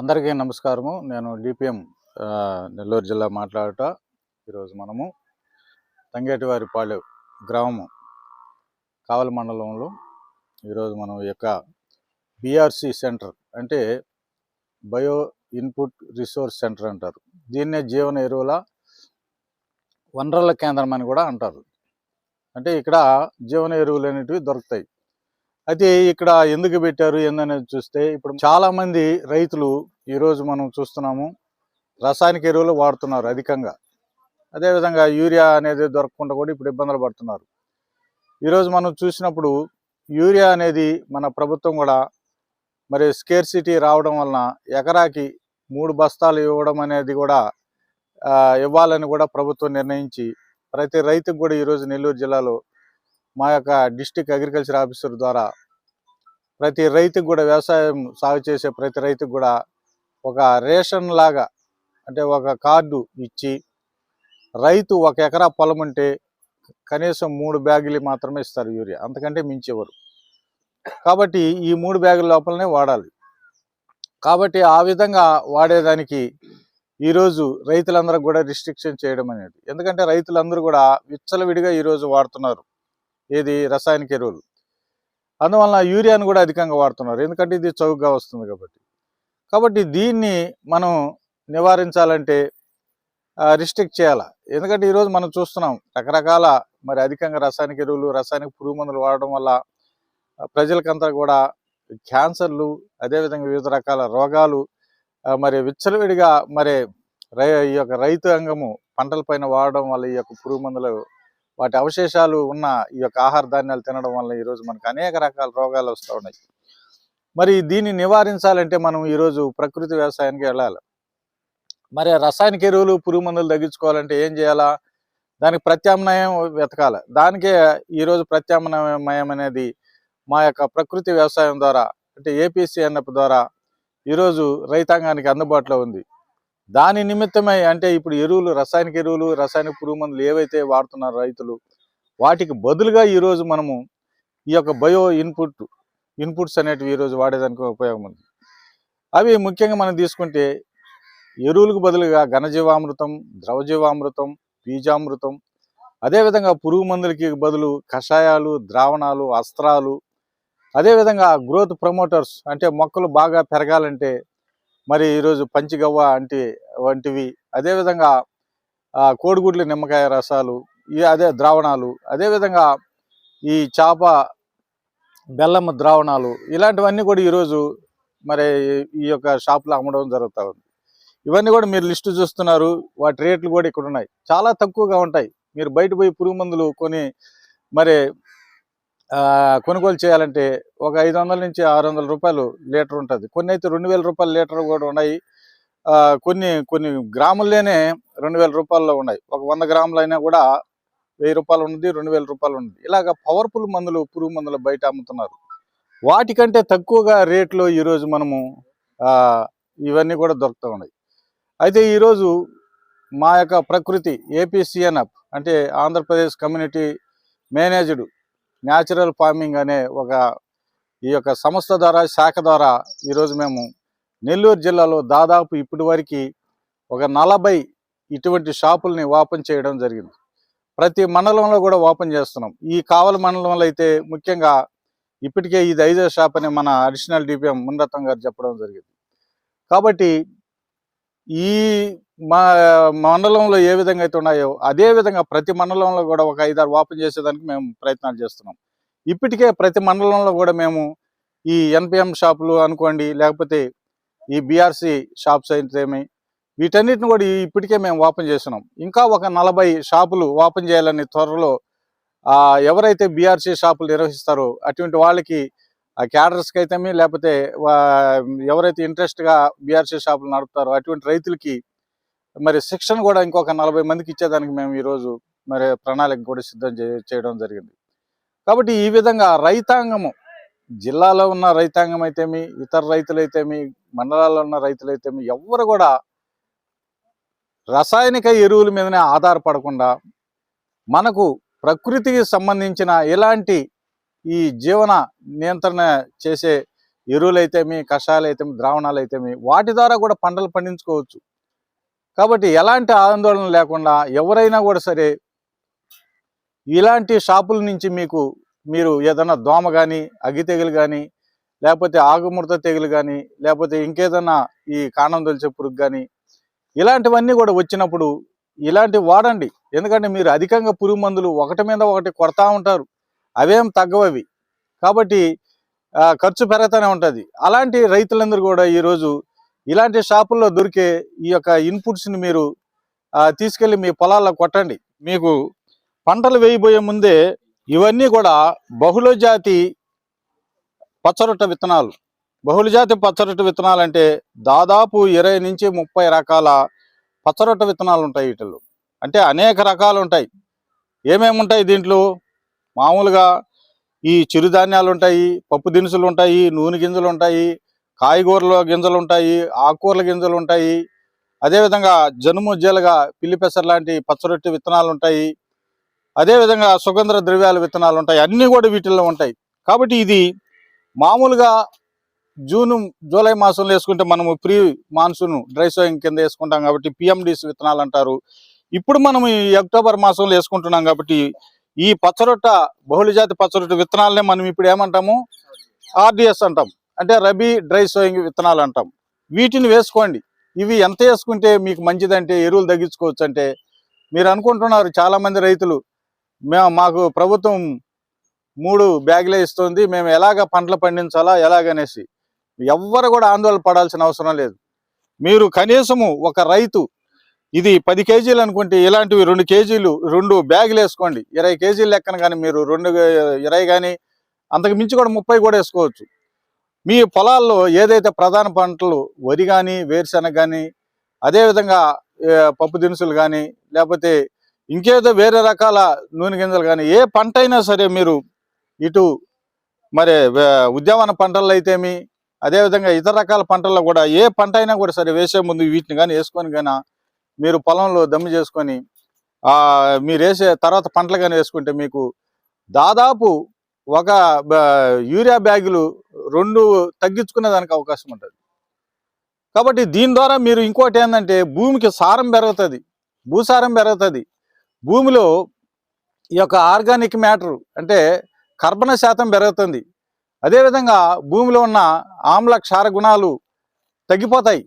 అందరికీ నమస్కారము. నేను డిపిఎం నెల్లూరు జిల్లా మాట్లాడట ఈరోజు మనము తంగేటివారిపాలెం గ్రామము కావల మండలంలో ఈరోజు మనం ఈ యొక్క బీఆర్సి సెంటర్ అంటే బయో ఇన్పుట్ రిసోర్స్ సెంటర్ అంటారు. దీన్నే జీవన ఎరువుల వనరుల కేంద్రం అని కూడా అంటారు. అంటే ఇక్కడ జీవన ఎరువులు అనేటివి దొరుకుతాయి. అయితే ఇక్కడ ఎందుకు పెట్టారు ఏందనేది చూస్తే ఇప్పుడు చాలా మంది రైతులు ఈరోజు మనం చూస్తున్నాము రసాయనిక ఎరువులు వాడుతున్నారు అధికంగా. అదేవిధంగా యూరియా అనేది దొరకకుండా కూడా ఇప్పుడు ఇబ్బందులు పడుతున్నారు. ఈరోజు మనం చూసినప్పుడు యూరియా అనేది మన ప్రభుత్వం కూడా మరి స్కేర్సిటీ రావడం వలన ఎకరాకి మూడు బస్తాలు ఇవ్వడం అనేది కూడా ఇవ్వాలని కూడా ప్రభుత్వం నిర్ణయించి ప్రతి రైతుకు కూడా ఈరోజు నెల్లూరు జిల్లాలో మా యొక్క డిస్టిక్ అగ్రికల్చర్ ఆఫీసర్ ద్వారా ప్రతి రైతుకు కూడా వ్యవసాయం సాగు చేసే ప్రతి రైతుకు కూడా ఒక రేషన్ లాగా అంటే ఒక కార్డు ఇచ్చి రైతు ఒక ఎకరా పొలం ఉంటే కనీసం మూడు బ్యాగులు మాత్రమే ఇస్తారు యూరియా అంతకంటే మించేవారు కాబట్టి ఈ మూడు బ్యాగుల లోపలనే వాడాలి. కాబట్టి ఆ విధంగా వాడేదానికి ఈరోజు రైతులందరూ కూడా రిస్ట్రిక్షన్ చేయడం అనేది ఎందుకంటే రైతులందరూ కూడా విచ్చలవిడిగా ఈరోజు వాడుతున్నారు. ఏది? రసాయనిక ఎరువులు. అందువలన యూరియాను కూడా అధికంగా వాడుతున్నారు. ఎందుకంటే ఇది చౌకగా వస్తుంది కాబట్టి. కాబట్టి దీన్ని మనం నివారించాలంటే రిస్ట్రిక్ట్ చేయాలి? ఎందుకంటే ఈరోజు మనం చూస్తున్నాం రకరకాల మరి అధికంగా రసాయనిక ఎరువులు రసాయనిక పురుగు మందులు వాడడం వల్ల ప్రజలకంతా కూడా క్యాన్సర్లు అదేవిధంగా వివిధ రకాల రోగాలు మరి విచ్చలవిడిగా మరి రై ఈ యొక్క రైతు అంగము పంటలపైన వాడడం వల్ల ఈ యొక్క పురుగు మందులు వాటి అవశేషాలు ఉన్న ఈ యొక్క ఆహార ధాన్యాలు తినడం వల్ల ఈరోజు మనకు అనేక రకాల రోగాలు వస్తూ ఉన్నాయి. మరి దీన్ని నివారించాలంటే మనం ఈరోజు ప్రకృతి వ్యవసాయానికి వెళ్ళాలి. మరి రసాయనిక ఎరువులు పురుగు మందులు తగ్గించుకోవాలంటే ఏం చేయాలా? దానికి ప్రత్యామ్నాయం వెతకాలి. దానికే ఈరోజు ప్రత్యామ్నాయం అనేది మా యొక్క ప్రకృతి వ్యవసాయం ద్వారా అంటే ఏపీసీ అన్నప్ ద్వారా ఈరోజు రైతాంగానికి అందుబాటులో ఉంది. దాని నిమిత్తమై అంటే ఇప్పుడు ఎరువులు రసాయనిక ఎరువులు రసాయనిక పురుగు మందులు ఏవైతే వాడుతున్నారు రైతులు వాటికి బదులుగా ఈరోజు మనము ఈ యొక్క బయో ఇన్పుట్ ఇన్పుట్స్ అనేటివి ఈరోజు వాడేదానికి ఉపయోగం ఉంది. అవి ముఖ్యంగా మనం తీసుకుంటే ఎరువులకు బదులుగా ఘనజీవామృతం ద్రవజీవామృతం బీజామృతం అదేవిధంగా పురుగు మందులకి బదులు కషాయాలు ద్రావణాలు అస్త్రాలు అదేవిధంగా గ్రోత్ ప్రమోటర్స్ అంటే మొక్కలు బాగా పెరగాలంటే మరి ఈరోజు పంచిగవ్వ అంటే వంటివి అదేవిధంగా ఆ, కోడిగుడ్ల నిమ్మకాయ రసాలు ఈ అదే ద్రావణాలు అదేవిధంగా ఈ చేప బెల్లం ద్రావణాలు ఇలాంటివన్నీ కూడా ఈరోజు మరి ఈ యొక్క షాప్లో అమ్మడం జరుగుతూ ఉంది. ఇవన్నీ కూడా మీరు లిస్టు చూస్తున్నారు వాటి రేట్లు కూడా ఇక్కడ ఉన్నాయి చాలా తక్కువగా ఉంటాయి. మీరు బయట పోయి పురుగు మందులు కొని మరి కొనుగోలు చేయాలంటే ఒక ఐదు వందల నుంచి ఆరు వందల రూపాయలు లీటర్ ఉంటుంది. కొన్ని అయితే రెండు వేల రూపాయల లీటర్ కూడా ఉన్నాయి. కొన్ని కొన్ని గ్రాముల్లోనే రెండు వేల రూపాయల్లో ఉన్నాయి. ఒక వంద గ్రాములైనా కూడా వెయ్యి రూపాయలు ఉన్నది రెండు వేల రూపాయలు ఉన్నది. ఇలాగ పవర్ఫుల్ మందులు పురుగు మందులు బయట అమ్ముతున్నారు. వాటికంటే తక్కువగా రేట్లో ఈరోజు మనము ఇవన్నీ కూడా దొరుకుతూ ఉన్నాయి. అయితే ఈరోజు మా యొక్క ప్రకృతి ఏపీసీఎన్ఎఫ్ అంటే Andhra Pradesh community managed natural farming అనే ఒక ఈ యొక్క సంస్థ ద్వారా శాఖ ద్వారా ఈరోజు మేము నెల్లూరు జిల్లాలో దాదాపు ఇప్పటి వరకు ఒక నలభై ఇటువంటి షాపుల్ని ఓపెన్ చేయడం జరిగింది. ప్రతి మండలంలో కూడా ఓపెన్ చేస్తున్నాం. ఈ కావలి మండలంలో అయితే ముఖ్యంగా ఇప్పటికే ఇది ఐదో షాప్ అని మన అడిషనల్ డిపిఎం మునరత్నం గారు చెప్పడం జరిగింది. కాబట్టి ఈ మా మండలంలో ఏ విధంగా అయితే ఉన్నాయో అదే విధంగా ప్రతి మండలంలో కూడా ఒక ఐదారు ఓపెన్ చేసేదానికి మేము ప్రయత్నాలు చేస్తున్నాం. ఇప్పటికే ప్రతి మండలంలో కూడా మేము ఈ ఎన్పిఎం షాపులు అనుకోండి లేకపోతే ఈ బీఆర్సీ షాప్స్ అయితేమి వీటన్నిటిని కూడా ఇప్పటికే మేము ఓపెన్ చేస్తున్నాం. ఇంకా ఒక నలభై షాపులు ఓపెన్ చేయాలని త్వరలో ఎవరైతే బీఆర్సీ షాపులు నిర్వహిస్తారో అటువంటి వాళ్ళకి క్యాడర్స్కి అయితేమి లేకపోతే వా- ఎవరైతే ఇంట్రెస్ట్గా బీఆర్సీ షాపులు నడుపుతారో అటువంటి రైతులకి మరి శిక్షణ కూడా ఇంకొక నలభై మందికి ఇచ్చేదానికి మేము ఈరోజు మరి ప్రణాళిక కూడా సిద్ధం చేయడం జరిగింది. కాబట్టి ఈ విధంగా రైతాంగము జిల్లాలో ఉన్న రైతాంగం అయితేమి ఇతర రైతులైతేమి మండలాల్లో ఉన్న రైతులైతేమి ఎవ్వరు కూడా రసాయనిక ఎరువుల మీదనే ఆధారపడకుండా మనకు ప్రకృతికి సంబంధించిన ఎలాంటి ఈ జీవన నియంత్రణ చేసే ఎరువులు అయితేమి ద్రావణాలైతేమి వాటి ద్వారా కూడా పంటలు పండించుకోవచ్చు. కాబట్టి ఎలాంటి ఆందోళన లేకుండా ఎవరైనా కూడా సరే ఇలాంటి షాపుల నుంచి మీకు మీరు ఏదైనా దోమ కానీ అగ్గి తెగులు కానీ లేకపోతే ఆకుముడత తెగులు కానీ లేకపోతే ఇంకేదన్నా ఈ కాండం తొలిచే పురుగు కానీ ఇలాంటివన్నీ కూడా వచ్చినప్పుడు ఇలాంటివి వాడండి. ఎందుకంటే మీరు అధికంగా పురుగు మందులు ఒకటి మీద ఒకటి కొడతా ఉంటారు. అవేం తగ్గవవి. కాబట్టి ఖర్చు పెరుగుతూనే ఉంటుంది. అలాంటి రైతులందరూ కూడా ఈరోజు ఇలాంటి షాపుల్లో దొరికే ఈ యొక్క ఇన్పుట్స్ని మీరు తీసుకెళ్ళి మీ పొలాల్లో కొట్టండి. మీకు పంటలు వేయబోయే ముందే ఇవన్నీ కూడా బహుళ జాతి పచ్చరొట్ట విత్తనాలు. బహుళజాతి పచ్చరొట్ట విత్తనాలు అంటే దాదాపు ఇరవై నుంచి ముప్పై రకాల పచ్చరొట్ట విత్తనాలు ఉంటాయి వీటిలో అంటే అనేక రకాలు ఉంటాయి. ఏమేమి ఉంటాయి దీంట్లో? మామూలుగా ఈ చిరుధాన్యాలు ఉంటాయి పప్పు దినుసులు ఉంటాయి నూనె గింజలు ఉంటాయి కాయగూరల గింజలు ఉంటాయి ఆకుకూరల గింజలు ఉంటాయి అదేవిధంగా జనుము జీలగా పిల్లి పెసర లాంటి పచ్చరొట్టి విత్తనాలు ఉంటాయి అదేవిధంగా సుగంధ ద్రవ్యాల విత్తనాలు ఉంటాయి అన్నీ కూడా వీటిల్లో ఉంటాయి. కాబట్టి ఇది మామూలుగా జూన్ జూలై మాసంలో వేసుకుంటే మనము ప్రీ మాన్సూన్ డ్రై సోయింగ్ కింద వేసుకుంటాం కాబట్టి పిఎండిసి విత్తనాలు అంటారు ఇప్పుడు మనం ఈ అక్టోబర్ మాసంలో వేసుకుంటున్నాం కాబట్టి ఈ పచ్చరొట్ట బహుళజాతి పచ్చరొట్ట విత్తనాలనే మనం ఇప్పుడు ఏమంటాము? ఆర్డిఎస్ అంటాం. అంటే రబీ డ్రై సోయింగ్ విత్తనాలు అంటాం వీటిని వేసుకోండి. ఇవి ఎంత వేసుకుంటే మీకు మంచిదంటే ఎరువులు తగ్గించుకోవచ్చు అంటే మీరు అనుకుంటున్నారు చాలామంది రైతులు మేము మాకు ప్రభుత్వం మూడు బ్యాగులే ఇస్తుంది మేము ఎలాగ పంటలు పండించాలా ఎలాగనేసి. ఎవ్వరు కూడా ఆందోళన పడాల్సిన అవసరం లేదు. మీరు కనీసము ఒక రైతు ఇది పది కేజీలు అనుకుంటే ఇలాంటివి రెండు కేజీలు రెండు బ్యాగులు వేసుకోండి. ఇరవై కేజీలు లెక్కన కానీ మీరు రెండు ఇరవై కానీ అంతకు మించి కూడా ముప్పై కూడా వేసుకోవచ్చు. మీ పొలాల్లో ఏదైతే ప్రధాన పంటలు వరి కానీ వేరుశెనగ కానీ అదేవిధంగా పప్పు దినుసులు కానీ లేకపోతే ఇంకేదో వేరే రకాల నూనె గింజలు కానీ ఏ పంట అయినా సరే మీరు ఇటు మరి ఉద్యానవన పంటల్లో అయితేమి అదేవిధంగా ఇతర రకాల పంటల్లో కూడా ఏ పంట అయినా కూడా సరే వేసే ముందు వీటిని కానీ వేసుకొని కానీ మీరు పొలంలో దమ్ము చేసుకొని మీరు వేసే తర్వాత పంటలు కానీ వేసుకుంటే మీకు దాదాపు ఒక యూరియా బ్యాగులు రెండు తగ్గించుకునే దానికి అవకాశం ఉంటుంది. కాబట్టి దీని ద్వారా మీరు ఇంకోటి ఏంటంటే భూమికి సారం పెరుగుతుంది. భూసారం పెరుగుతుంది. భూమిలో ఈ యొక్క ఆర్గానిక్ మ్యాటర్ అంటే కర్బన శాతం పెరుగుతుంది. అదేవిధంగా భూమిలో ఉన్న ఆమ్ల క్షార గుణాలు తగ్గిపోతాయి.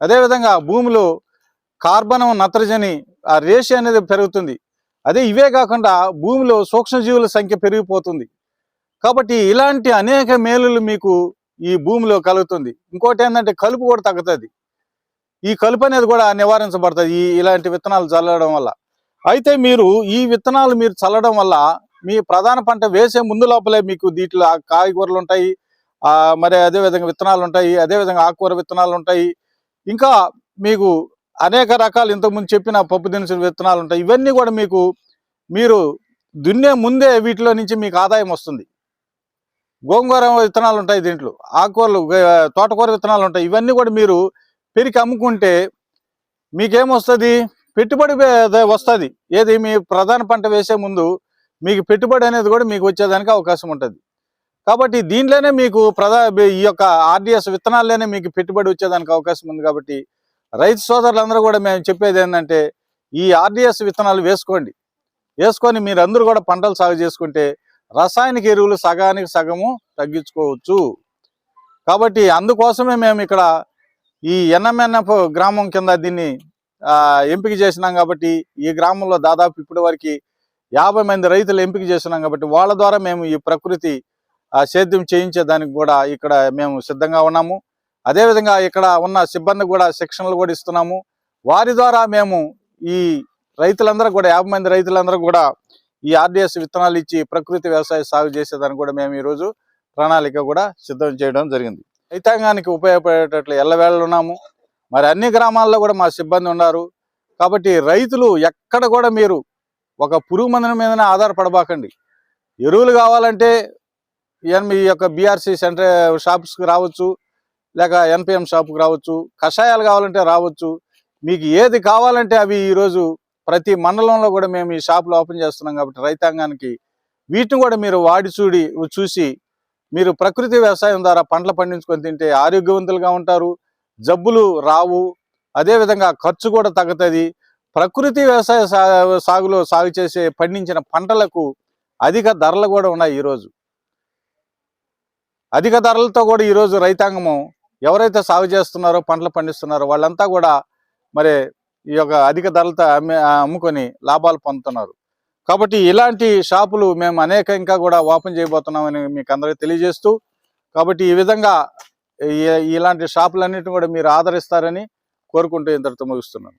అదేవిధంగా భూమిలో కార్బన్ నత్రజని ఆ రేషియో అనేది పెరుగుతుంది. అదే ఇవే కాకుండా భూమిలో సూక్ష్మజీవుల సంఖ్య పెరిగిపోతుంది. కాబట్టి ఇలాంటి అనేక మేలులు మీకు ఈ భూమిలో కలుగుతుంది. ఇంకోటి ఏంటంటే కలుపు కూడా తగ్గుతుంది. ఈ కలుపు అనేది కూడా నివారించబడుతుంది ఈ ఇలాంటి విత్తనాలు చల్లడం వల్ల. అయితే మీరు ఈ విత్తనాలు మీరు చల్లడం వల్ల మీ ప్రధాన పంట వేసే ముందు లోపలే మీకు దీంట్లో కాయగూరలు ఉంటాయి. మరి అదే విధంగా విత్తనాలు ఉంటాయి అదే విధంగా ఆకుకూర విత్తనాలు ఉంటాయి. ఇంకా మీకు అనేక రకాలు ఇంతకుముందు చెప్పిన పప్పు దినుసులు విత్తనాలు ఉంటాయి. ఇవన్నీ కూడా మీకు మీరు దున్నే ముందే వీటిలో నుంచి మీకు ఆదాయం వస్తుంది. గోంగూర విత్తనాలు ఉంటాయి దీంట్లో ఆకుకూరలు తోటకూర విత్తనాలు ఉంటాయి. ఇవన్నీ కూడా మీరు పెరిగి అమ్ముకుంటే మీకేమొస్తుంది? పెట్టుబడి వస్తుంది. ఏది? మీ ప్రధాన పంట వేసే ముందు మీకు పెట్టుబడి అనేది కూడా మీకు వచ్చేదానికి అవకాశం ఉంటుంది. కాబట్టి దీంట్లోనే మీకు ప్రధా ఈ యొక్క ఆర్డిఎస్ విత్తనాల్లోనే మీకు పెట్టుబడి వచ్చేదానికి అవకాశం ఉంది కాబట్టి రైతు సోదరులందరూ కూడా మేము చెప్పేది ఏంటంటే ఈ ఆర్డిఎస్ విత్తనాలు వేసుకోండి. వేసుకొని మీరు అందరూ కూడా పంటలు సాగు చేసుకుంటే రసాయనిక ఎరువులు సగానికి సగము తగ్గించుకోవచ్చు. కాబట్టి అందుకోసమే మేము ఇక్కడ ఈ ఎన్ఎంఎన్ఎఫ్ గ్రామం కింద దీన్ని ఎంపిక చేసినాం కాబట్టి ఈ గ్రామంలో దాదాపు ఇప్పటి వరకు యాభై మంది రైతులు ఎంపిక చేసినాం కాబట్టి వాళ్ళ ద్వారా మేము ఈ ప్రకృతి ఆ, సేద్యం చేయించేదానికి కూడా ఇక్కడ మేము సిద్ధంగా ఉన్నాము. అదేవిధంగా ఇక్కడ ఉన్న సిబ్బంది కూడా శిక్షణలు కూడా ఇస్తున్నాము. వారి ద్వారా మేము ఈ రైతులందరూ కూడా యాభై మంది రైతులందరూ కూడా ఈ ఆర్డిఎస్ విత్తనాలు ఇచ్చి ప్రకృతి వ్యవసాయ సాగు చేసేదాన్ని కూడా మేము ఈరోజు ప్రణాళిక కూడా సిద్ధం చేయడం జరిగింది. రైతాంగానికి ఉపయోగపడేటట్లు ఎల్లవేళలు ఉన్నాము. మరి అన్ని గ్రామాల్లో కూడా మా సిబ్బంది ఉన్నారు. కాబట్టి రైతులు ఎక్కడ కూడా మీరు ఒక పురుగు మందుల మీదనే ఆధారపడబాకండి. ఎరువులు కావాలంటే ఈ యొక్క బీఆర్సీ సెంటర్ షాప్స్కి రావచ్చు. లేక ఎన్పిఎం షాప్కి రావచ్చు కషాయాలు కావాలంటే రావచ్చు. మీకు ఏది కావాలంటే అవి ఈరోజు ప్రతి మండలంలో కూడా మేము ఈ షాపులు ఓపెన్ చేస్తున్నాం కాబట్టి రైతాంగానికి వీటిని కూడా మీరు వాడి చూడి చూసి మీరు ప్రకృతి వ్యవసాయం ద్వారా పంటలు పండించుకొని తింటే ఆరోగ్యవంతులుగా ఉంటారు జబ్బులు రావు అదేవిధంగా ఖర్చు కూడా తగ్గుతుంది. ప్రకృతి వ్యవసాయ సాగులో సాగు చేసే పండించిన పంటలకు అధిక ధరలు కూడా ఉన్నాయి ఈరోజు అధిక ధరలతో కూడా ఈరోజు రైతాంగము ఎవరైతే సాగు చేస్తున్నారో పంటలు పండిస్తున్నారో వాళ్ళంతా కూడా మరి ఈ యొక్క అధిక ధరలతో అమ్మే అమ్ముకొని లాభాలు పొందుతున్నారు. కాబట్టి ఇలాంటి షాపులు మేము అనేక ఇంకా కూడా ఓపెన్ చేయబోతున్నామని మీకు అందరికీ తెలియజేస్తూ కాబట్టి ఈ విధంగా ఇలాంటి షాపులన్నిటిని కూడా మీరు ఆదరిస్తారని కోరుకుంటూ ఇంతటితో ముగిస్తున్నాను.